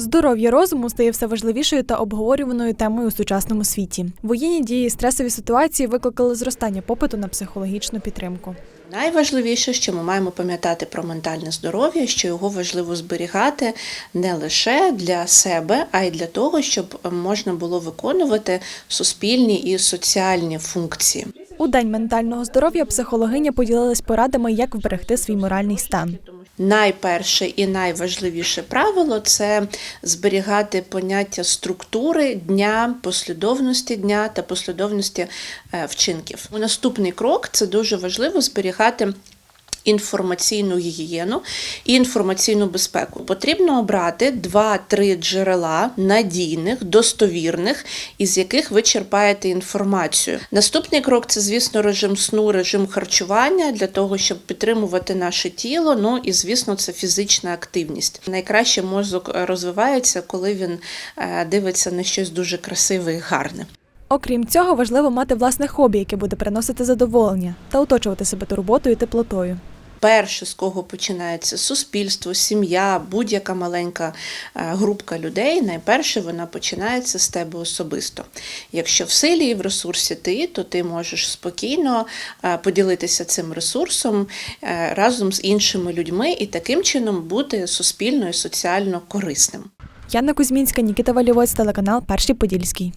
Здоров'я розуму стає все важливішою та обговорюваною темою у сучасному світі. Воєнні дії і стресові ситуації викликали зростання попиту на психологічну підтримку. Найважливіше, що ми маємо пам'ятати про ментальне здоров'я, що його важливо зберігати не лише для себе, а й для того, щоб можна було виконувати суспільні і соціальні функції. У день ментального здоров'я психологиня поділилась порадами, як вберегти свій моральний стан. Найперше і найважливіше правило це зберігати поняття структури дня, послідовності дня та послідовності е, вчинків. Наступний крок це дуже важливо зберігати. Інформаційну гігієну і інформаційну безпеку потрібно обрати 2-3 джерела надійних, достовірних, із яких ви черпаєте інформацію. Наступний крок це, звісно, режим сну, режим харчування для того, щоб підтримувати наше тіло. Ну і звісно, це фізична активність. Найкраще мозок е, розвивається, коли він е, дивиться на щось дуже красиве і гарне. Окрім цього, важливо мати власне хобі, яке буде приносити задоволення, та оточувати себе турботою і теплотою. Перше, з кого починається суспільство, сім'я, будь-яка маленька е, групка людей, найперше вона починається з тебе особисто. Якщо в силі і в ресурсі ти, то ти можеш спокійно е, поділитися цим ресурсом е, разом з іншими людьми і таким чином бути суспільно і соціально корисним. Яна Кузьмінська, Нікіта Валівець, телеканал Перший Подільський.